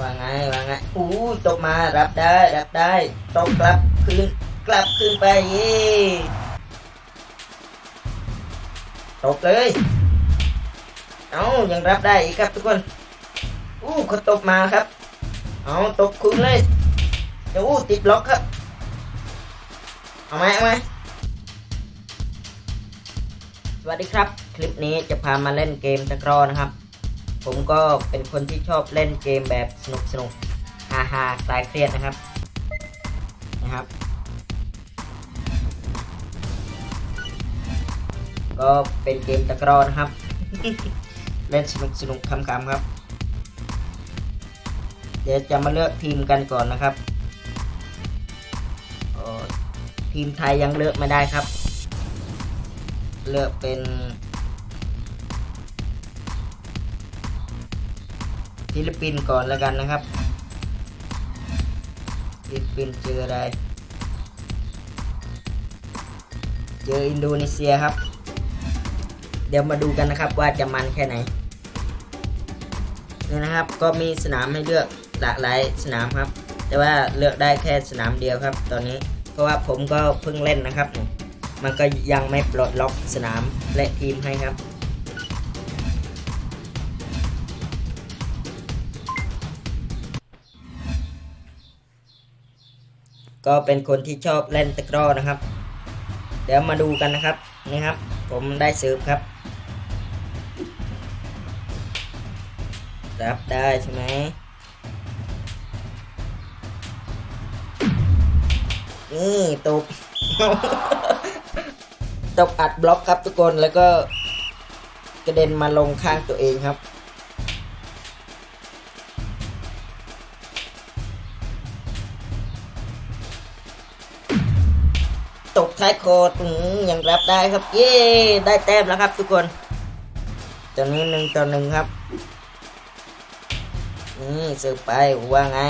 ว่าไงว่าไงอู้ตกมารับได้ รับได้ตกกลับคืนกลับคืนไปย่ตกเลยเอายังรับได้อีกครับทุกคนอู้เขาตกมาครับ เอาตกคืนเลยเดี๋ยวอู้ติดล็อกครับเอาไหมเอาไหมสวัสดีครับ คลิปนี้จะพามาเล่นเกมตะกร้อนะครับ ผมก็เป็นคนที่ชอบเล่นเกมแบบสนุกสนุกฮาฮาคลายเครียดนะครับ นะครับ ก็เป็นเกมตะกร้อนะครับ เล่นสนุกสนุกคำๆครับ เดี๋ยวจะมาเลือกทีมกันก่อนนะครับทีมไทยยังเลือกไม่ได้ครับ เลือกเป็น ฟิลิปปินส์ก่อนแล้วกันนะครับฟิลิปปินส์เจออะไรเจออินโดนีเซียครับ เดี๋ยวมาดูกันนะครับว่าจะมันแค่ไหนนี่นะครับก็มีสนามให้เลือกหลากหลายสนามครับ แต่ว่าเลือกได้แค่สนามเดียวครับ ตอนนี้เพราะว่าผมก็เพิ่งเล่นนะครับ มันก็ยังไม่ปลดล็อกสนามและทีมให้ครับ ก็เป็นคนที่ชอบเล่นตะกร้อนะครับ เดี๋ยวมาดูกันนะครับนี่ครับ ผมได้สืบครับ รับได้ใช่ไหมนี่ตบตบอัดบล็อกครับทุกคนแล้วก็กระเด็นมาลงข้างตัวเองครับ ตกท้ายโคตรอื้อหือยังรับได้ครับ เย้ได้แต้มแล้วครับทุกคนตอนนี้หนึ่งต่อหนึ่งครับนี่สืบไปว่าไง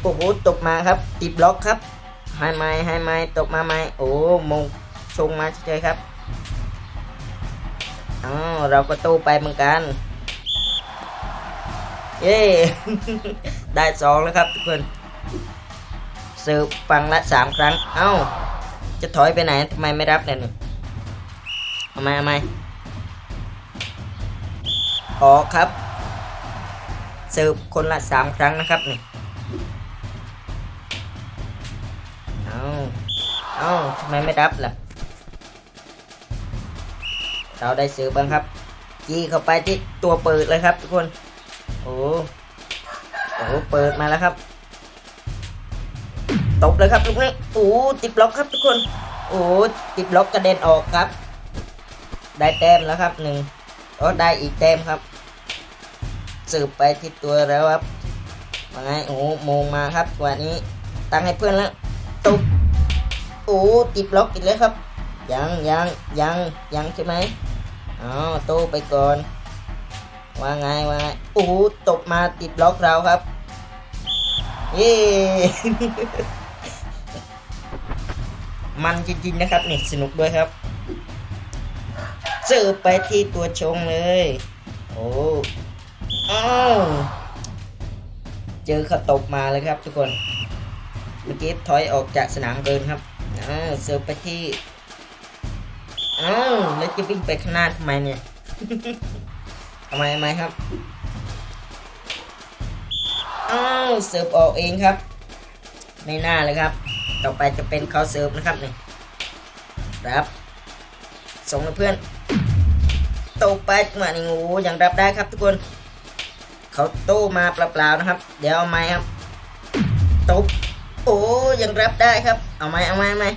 โอ้โหตกมาครับติดบล็อกครับให้ไม้ให้ไม้ตกมาไม้โอ้มงชงมาเฉยครับอ๋อเราก็ตู้ไปเหมือนกัน เย้ ได้สองแล้วครับทุกคนสืบฟังละสามครั้ง เอ้า จะถอยไปไหนทำไมไม่รับเนี่ยนี่ทำไมทำไมออกครับ เสิร์ฟคนละสามครั้งนะครับนี่เอาเอาทำไมไม่รับล่ะ เราได้เสิร์ฟบ้างครับจี้เข้าไปที่ตัวเปิดเลยครับทุกคน โอ้โอ้เปิดมาแล้วครับ ตบเลยครับลูกนี้โอ้ติดบล็อกครับทุกคน โอ้ติดบล็อกกระเด็นออกครับ ได้แต้มแล้วครับหนึ่งก็ได้อีกแต้มครับ สืบไปที่ตัวแล้วครับมาไงโอ้โมงมาครับกว่านี้ตั้งให้เพื่อนแล้วตบโอ้ติดบล็อกอีกแล้วครับ ยังยังยังยังใช่ไหมอ๋อโตไปก่อนว่าไงว่าไงโอ้ตบมาติดบล็อกเราครับ เย้ มันจริงๆนะครับนี่สนุกด้วยครับเสิร์ฟไปที่ตัวชงเลย โอ้อ้าวเจอเขาตบมาเลยครับทุกคน เมื่อกี้ถอยออกจากสนามเกินครับอ้าวเสิร์ฟไปที่อ้าวแล้วจะวิ่งไปข้างหน้าทำไมเนี่ยทำไมทำไมครับอ้าวเสิร์ฟออกเองครับ ไม่น่าเลยครับ ต่อไปจะเป็นเขาเสิร์ฟนะครับนี่รับส่งให้เพื่อนตกไปจังหวะนี้งูยังรับได้ครับทุกคน เขาโต้มาเปล่าๆนะครับ เดี๋ยวเอาไม้ครับตบโอ้ยังรับได้ครับ เอาไม้เอาไม้เอาไม้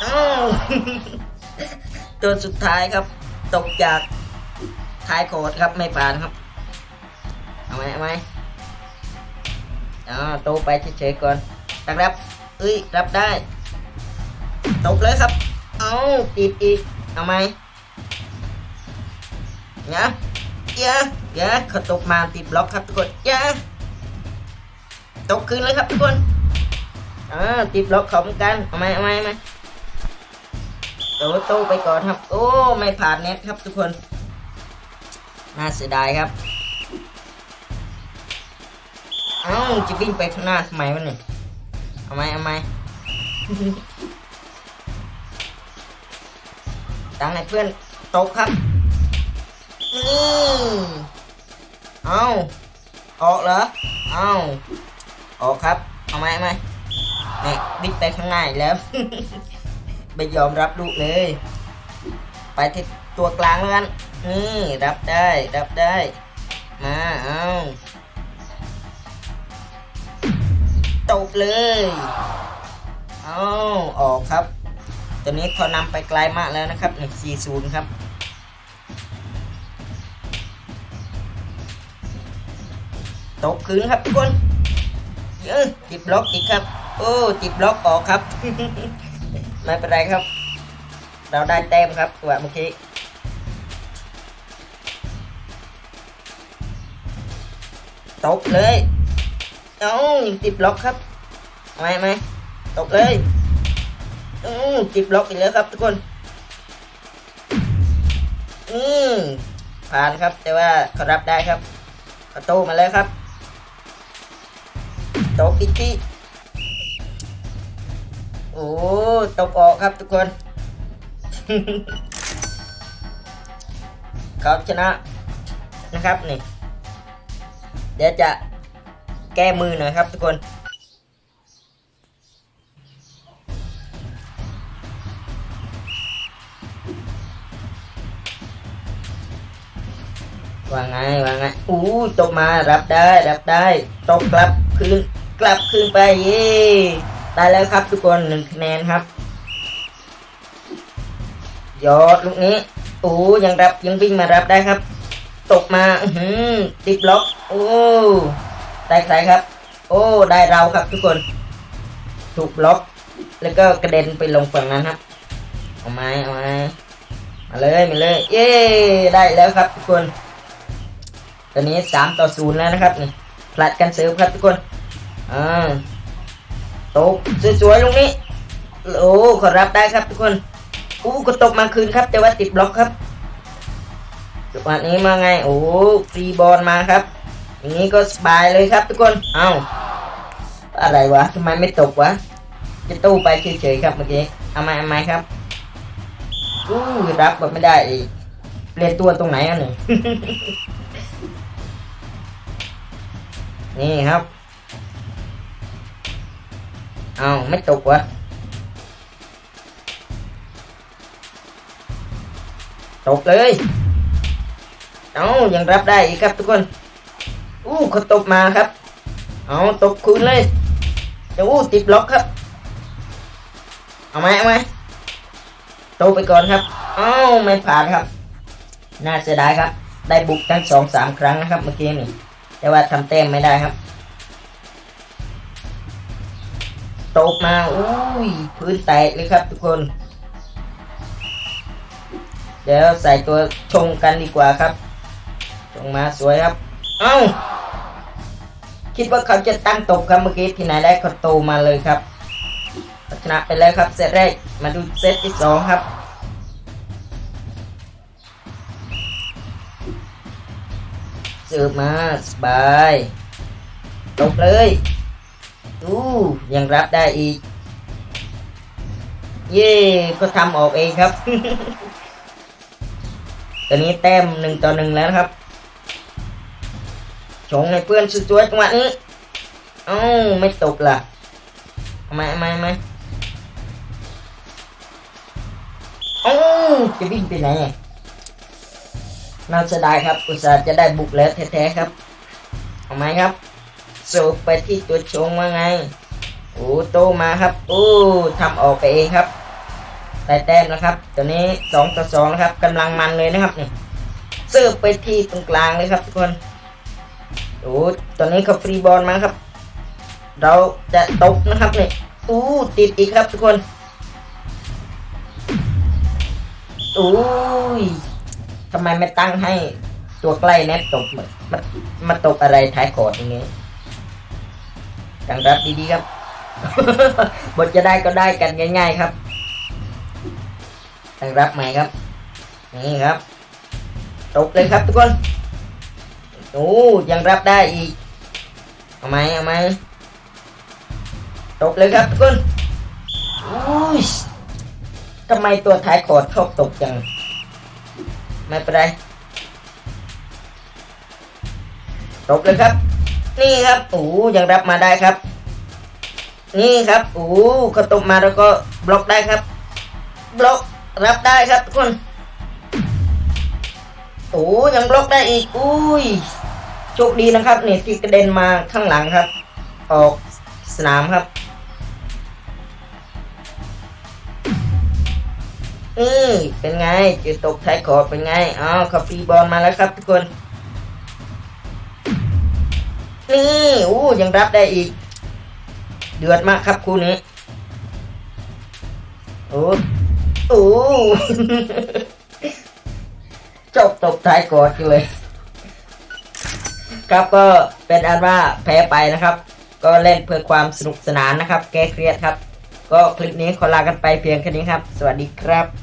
เอ้ตัวสุดท้ายครับ ตกจากท้ายโคดครับไม่ผ่านครับ เอาไหมเอาไหม อ๋อโตไปเฉยๆก่อนตั้งรับเอ้ยรับได้ตกเลยครับเอาติดอีกเอาไหมเนี่ยเนี่ยเยเขาตกมาติดบล็อกครับทุกคนเนี่ยตกคืนเลยครับทุกคนอ่าติดบล็อกขาเหมือนกันเอาไหมเอาไหมเอาไหมโตโตไปก่อนครับ โอ้ไม่ผ่านเน็ตครับทุกคนน่าเสียดายครับ เอ้าจะวิ่งไปข้างหน้าทำไมวะเนี่ยเอาไหมเอาไหมตั้งให้เพื่อนตกครับนี่เอาออกเหรอเอาออกครับ เอาไหมเอาไหมนี่บิดไปข้างหน้าอีกแล้วไม่ยอมรับลูกเลย ไปที่ตัวกลางแล้วกันนี่รับได้ รับได้ มา เอา ตบเลยเอาออกครับ ตัวนี้เขานำไปไกลมากแล้วนะครับ140ครับตกคืนครับทุกคนเยอะติดบล็อกอีกครับ โอ้ติดบล็อกออกครับไม่เป็นไรครับ เราได้แต้มครับตัวเมื่อกี้ตกเลย เอาติดบล็อกครับไมเอาไหมตกเลยอืมติดบล็อกอีกแล้วครับทุกคน อืมผ่านครับ แต่ว่าเขารับได้ครับประตูมาแล้วครับตกอีกทีโอ้ตกออกครับทุกคน เขาชนะนะครับนี่ เดี๋ยวจะ แก้มือหน่อยครับทุกคน ว่าไงว่าไงอู้ตกมารับได้รับได้ตกกลับคืนกลับคืนไปเย่ได้แล้วครับทุกคนหนึ่งคะแนนครับยอดลูกนี้โอ้ยังรับยังวิ่งมารับได้ครับ ตกมา อื้อหือติดบล็อก โอ้ ได้ใครครับ โอ้ ได้เราครับทุกคน ถูกบล็อก แล้วก็กระเด็นไปลงฝั่งนั้นครับ เอาไม้เอาไม้มาเลยมาเลย เย้ ได้แล้วครับทุกคน ตอนนี้สามต่อศูนย์แล้วนะครับนี่ผลัดกันเสิร์ฟครับทุกคน อ่าตกสวยๆลงนี้ โอ้ขอรับได้ครับทุกคน อู้ก็ตกมาคืนครับ แต่ว่าติดบล็อกครับจังหวะนี้มาไง โอ้ฟรีบอลมาครับ อย่างนี้ก็สบายเลยครับทุกคน เอ้าอะไรวะทำไมไม่ตกวะ จะตู้ไปเฉยๆครับเมื่อกี้ เอามาเอามาครับ อู้รับแบบไม่ได้อีกเลี่ยนตัวตรงไหนอะหนึ่งนี่ครับ เอาไม่ตกวะตกเลย เอายังรับได้อีกครับทุกคน อู้เขาตกมาครับ เอาตกคืนเลยเดี๋ยวอู้ติดล็อกครับ เอาไหมเอาไหมตกไปก่อนครับ เอ้าไม่ผ่านครับ น่าเสียดายครับ ได้บุกทั้งสองสามครั้งนะครับเมื่อกี้นี่ แต่ว่าทำแต้มไม่ได้ครับตกมาอุ้ยพื้นแตกเลยครับทุกคน เดี๋ยวใส่ตัวชงกันดีกว่าครับ ชงมาสวยครับ เอ้า คิดว่าเขาจะตั้งตกครับเมื่อกี้ที่ไหนได้เขาโตมาเลยครับชนะไปแล้วครับเซตแรกมาดูเซตที่สองครับเสิร์ฟมาสบายตกเลยอู้ยังรับได้อีก เย่ก็ทำออกเองครับ ตอนนี้แต้มหนึ่งต่อหนึ่งแล้วครับ ชงให้เพื่อนสวยๆจังหวะนี้เอ้าไม่ตกล่ะเอาไหมเอาไหมเอาไหมเอ้าจะวิ่งไปไหนน่าเสียดายครับอุตส่าห์จะได้บุกแล้วแท้ๆครับเอาไหมครับสูบไปที่ตัวชงว่าไงโอ้โตมาครับโอ้ทำออกไปเองครับได้แต้มนะครับตัวนี้สองต่อสองนะครับกำลังมันเลยนะครับนี่เสิร์ฟไปที่ตรงกลางเลยครับทุกคน โอ้ตอนนี้เขาฟรีบอลมาครับ เราจะตกนะครับเนี่ยอู้ติดอีกครับทุกคนอู้ยทำไมไม่ตั้งให้ตัวใกล้เน็ตตกมันมันมาตกอะไรท้ายคอดอย่างเงี้ตั้งรับดีๆครับบทจะได้ก็ได้กันง่าย ๆ ครับตั้งรับใหม่ครับ นี่ครับ ตกเลยครับทุกคน โอ้ยังรับได้อีก เอาไหมเอาไหมตกเลยครับทุกคนอุ้ยทำไมตัวท้ายคอดชอบตกจัง ไม่เป็นไรตกเลยครับ นี่ครับโอ้ยังรับมาได้ครับ นี่ครับโอ้ก็ตกมาแล้วก็บล็อกได้ครับ บล็อกรับได้ครับทุกคนโอ้ยังบล็อกได้อีกอุ้ย โชคดีนะครับเนี่ยที่กระเด็นมาข้างหลังครับ ออกสนามครับนี่เป็นไงจุดตกท้ายขอบเป็นไงอ้าวคอฟฟี่บอลมาแล้วครับ ทุกคน นี่อู้ยังรับได้อีก เดือดมากครับคู่นี้ โอ้โอ้จบตกท้ายกอดกันเลย ครับก็เป็นอันว่าแพ้ไปนะครับ ก็เล่นเพื่อความสนุกสนานนะครับ แก้เครียดครับ ก็คลิปนี้ขอลากันไปเพียงแค่นี้ครับ สวัสดีครับ